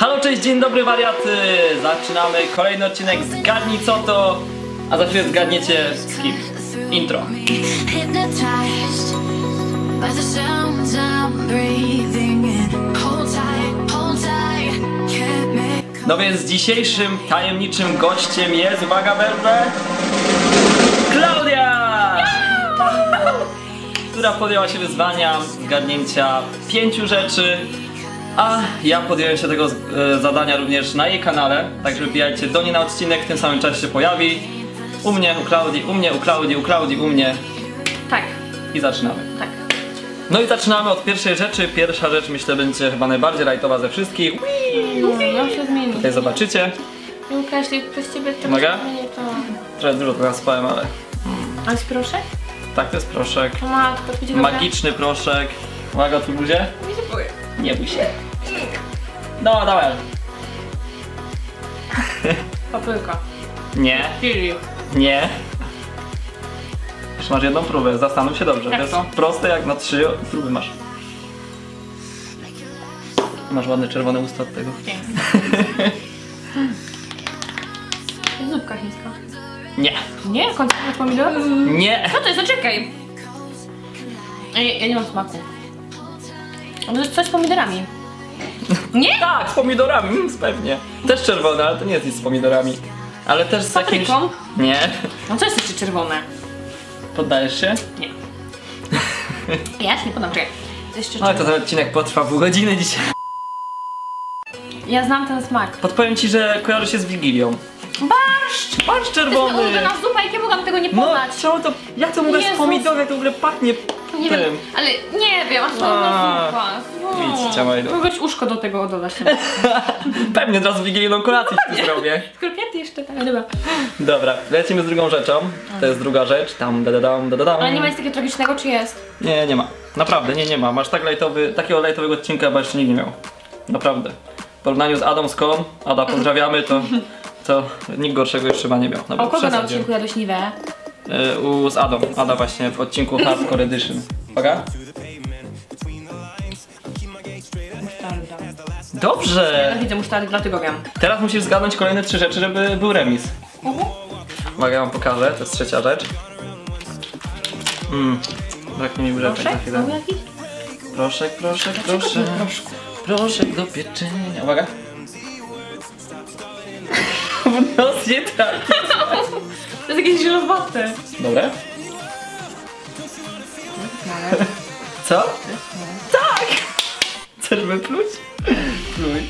Halo, cześć, dzień dobry wariaty! Zaczynamy kolejny odcinek Zgadnij co to, a za chwilę zgadniecie z kim. Intro. No więc dzisiejszym tajemniczym gościem jest, uwaga Berber, Klaudia! Która podjęła się wyzwania zgadnięcia pięciu rzeczy, a ja podjąłem się tego e, zadania również na jej kanale, także wbijajcie do niej na odcinek, w tym samym czasie się pojawi. U mnie, u Klaudii, u mnie, u Klaudii, u Klaudii, u mnie Tak, i zaczynamy. tak. No i zaczynamy od pierwszej rzeczy. Pierwsza rzecz myślę będzie chyba najbardziej lajtowa ze wszystkich. No, ja się zmieni. Tutaj zobaczycie. Łukasz, jak przez ciebie to Mogę? zmieni, to... Trochę dużo teraz spałem, ale A jest proszek? tak to jest proszek. Matko, to będzie dobre. Magiczny proszek. Uwaga, tu buzie. Nie się boję. Nie bój się. No, dawaj. Papryka. Nie, Chili. nie. Już masz jedną próbę, zastanów się dobrze. Jak to jest to? proste jak na trzy próby masz. Masz ładne czerwone usta od tego. Pięknie. Zupka chińska. Nie, Nie? Koncernet pomidor? nie. Co to jest? Zaczekaj. Ej, ja nie mam smaku. To jest coś z pomidorami. Nie? Tak, z pomidorami, mm, pewnie. Też czerwone, ale to nie jest nic z pomidorami. Ale też z, Z jakimś... papryką? Nie. No co jest jeszcze czerwone? Poddajesz się? Nie. Ja się nie podam, czekaj. To jeszcze to ten odcinek potrwa pół godziny dzisiaj. Ja znam ten smak. Podpowiem ci, że kojarzy się z Wigilią. Barszcz! To czerwony! jest moja ulubiona zupa, jak ja mogłam tego nie No, poznać? czemu to... Jak to mogę z pomidorem, to w ogóle pachnie Nie tym? wiem, ale nie wiem, aż to A, zupa. idź, Ciamajdo. Mogę ci uszko do tego dodać. Pewnie od razu wigilijną kolację ci zrobię. Skorpiety jeszcze, tak, dobra. Dobra, lecimy z drugą rzeczą. To jest druga rzecz. Tam, da, da, dam, da, da, dam. Ale nie ma nic takiego tragicznego, czy jest? Nie, nie ma. Naprawdę, nie, nie ma. Masz tak lajtowy, takiego lajtowego odcinka chyba jeszcze nikt nie miał. Naprawdę. W porównaniu z Kon, Ada pozdrawiamy, to, to nikt gorszego jeszcze chyba nie miał. U kogo na odcinku jadłeś niwę? Y, u, z Adą. Ada właśnie w odcinku Hardcore Edition. Uwaga. Musztarda. Dobrze! Ja widzę musztardy, dlatego wiem. Teraz musisz zgadnąć kolejne trzy rzeczy, żeby był remis. Uwaga, ja wam pokażę. To jest trzecia rzecz. Mmm. Braknie mi łyżeczek na chwilę. Proszek, proszek, proszek. Proszek do pieczenia. Uwaga. W nos nie trafi. To jest jakieś zielowate. Dobre? Co? Tak! Chcesz wypluć? Pluj.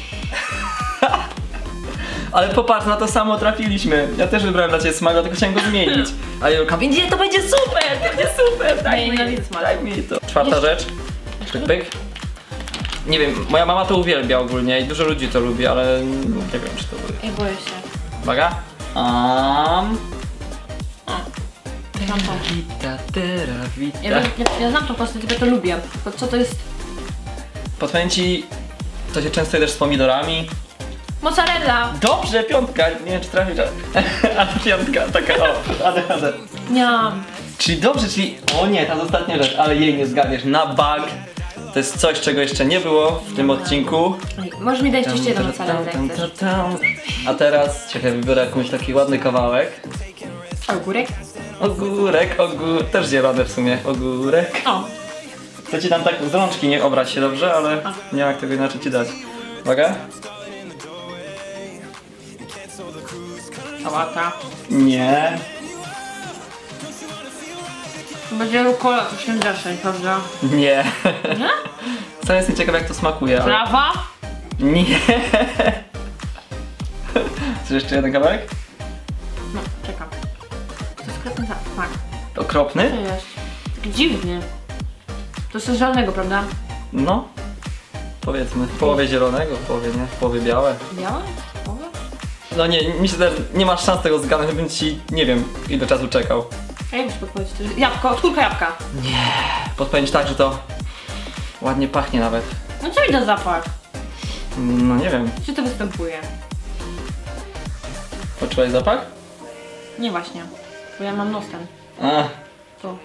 Ale popatrz, na to samo trafiliśmy. Ja też wybrałem dla Ciebie smak, dlatego chciałem go zmienić. A Julka mówi, nie, to będzie super, to będzie super, daj Nie, mi, nienawidzę smaku. daj mi to. Czwarta rzecz. Pyk, pyk. Nie wiem, moja mama to uwielbia ogólnie i dużo ludzi to lubi, ale nie wiem, czy to lubi. Ja boję się. Uwaga. Um. Znam to. Wita, tera, wita. Ja, wiem, ja, ja znam tą tylko to lubię. Tylko co to jest? Podpowiem ci, to się często je też z pomidorami. Mozzarella! Dobrze, piątka, nie wiem czy trafisz, ale piątka, taka o, ale, ale. Nie. Czyli dobrze, czyli, o nie, ta ostatnia rzecz, ale jej nie zgadniesz, na bug. To jest coś, czego jeszcze nie było w tym odcinku. Możesz mi dać jeszcze jedną jak chcesz. tam. A teraz, czekaj, wybiorę jakąś taki ładny kawałek. Ogórek? Ogórek, ogór, też zielony w sumie, ogórek. O. Chcę ci tam tak z rączki, nie obrać się dobrze, ale nie ma jak tego inaczej ci dać. Uwaga. Sałata. Nie. Będzie kola osiemdziesiąt, prawda? Nie. Nie? Sam jestem ciekaw jak to smakuje, ale... Trawa? Nie. Chcesz jeszcze jeden kawałek? No, czekam. To jest kretny smak. To Okropny? jest. Taki dziwny. To jest coś żadnego, prawda? No. Powiedzmy, w połowie zielonego, w połowie nie, w połowie białe. Białe? No nie, mi się też, nie masz szans tego zgadnąć, bym ci, nie wiem, ile czasu czekał. A jak podpowiedzieć? To jest Jabłko, skórka jabłka. Podpowiem tak, że to ładnie pachnie nawet. No co mi da zapach? No nie wiem, Gdzie to występuje? poczułeś zapach? Nie właśnie. Bo ja mam nos ten. A, Tu.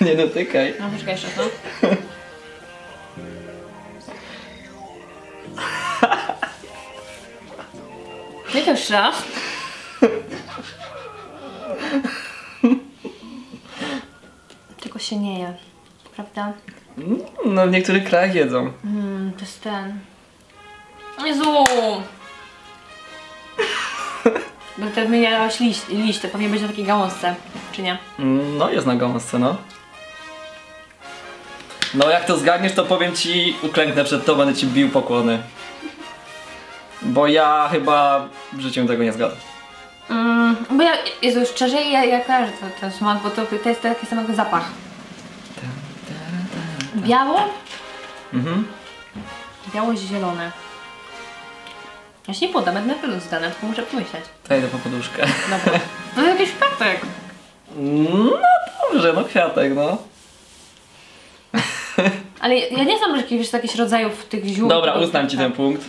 nie dotykaj. No poczekaj jeszcze, no. Jak jeszcze raz? Tylko się nie je, prawda? No w niektórych krajach jedzą. Mm, to jest ten. Jezu! Bo ty wymieniałaś liść, liść, to powinien być na takiej gałązce, czy nie? No jest na gąsce, no. No jak to zgadniesz, to powiem ci, uklęknę przed tobą, będę ci bił pokłony. Bo ja chyba w życiu tego nie zgadł. Mm, bo ja, Jezu, szczerze, ja, ja kojarzę to, ten smak, bo to, to jest taki sam zapach. Biało? Mhm. Biało-zielone. Ja się nie podam, będę na pewno zdana, tylko muszę pomyśleć. To idę po poduszkę. Dobra. No to jakiś kwiatek. No dobrze, no kwiatek, no. Ale ja, nie znam jakichś, jakichś rodzajów tych ziół. Dobra, uznam ci ten punkt.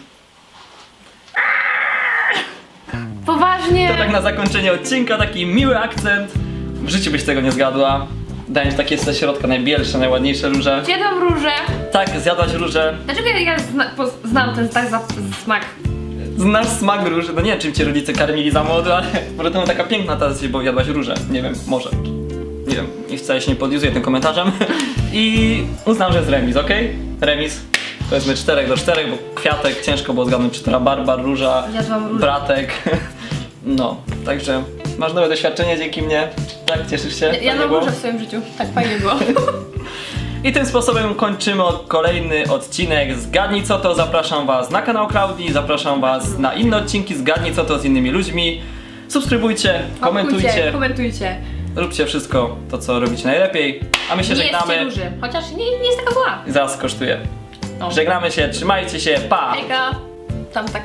Poważnie? To tak na zakończenie odcinka, taki miły akcent. W życiu byś tego nie zgadła. Daję ci takie ze środka najbielsze, najładniejsze róże. Zjadłam róże. Tak, zjadłaś róże. Dlaczego ja, ja zna, po, znam ten tak za, smak? Znasz smak róży. No nie wiem, czym cię rodzice karmili za młodu, ale może to taka piękna ta bo jadłaś róże. Nie wiem, może. Nie wiem, i wcale się nie podjuzuję tym komentarzem. I uznam, że jest remis, ok? Remis. Powiedzmy 4 do 4, bo kwiatek ciężko było zgadnąć, czy to barbar, róża, Jadłam bratek. No, także masz nowe doświadczenie dzięki mnie. Tak, cieszysz się? Ja mam było? róże w swoim życiu. Tak fajnie było. I tym sposobem kończymy kolejny odcinek Zgadnij co to. Zapraszam was na kanał Klaudii, zapraszam was na inne odcinki Zgadnij co to z innymi ludźmi. Subskrybujcie, komentujcie, komentujcie. róbcie wszystko to co robicie najlepiej. A my się Nie żegnamy. róży, chociaż nie, nie jest taka zła. Zaraz kosztuję. No. Żegnamy się, trzymajcie się, pa! Hejka. Tam tak...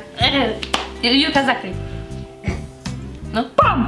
Julka zakryj. No. Pam!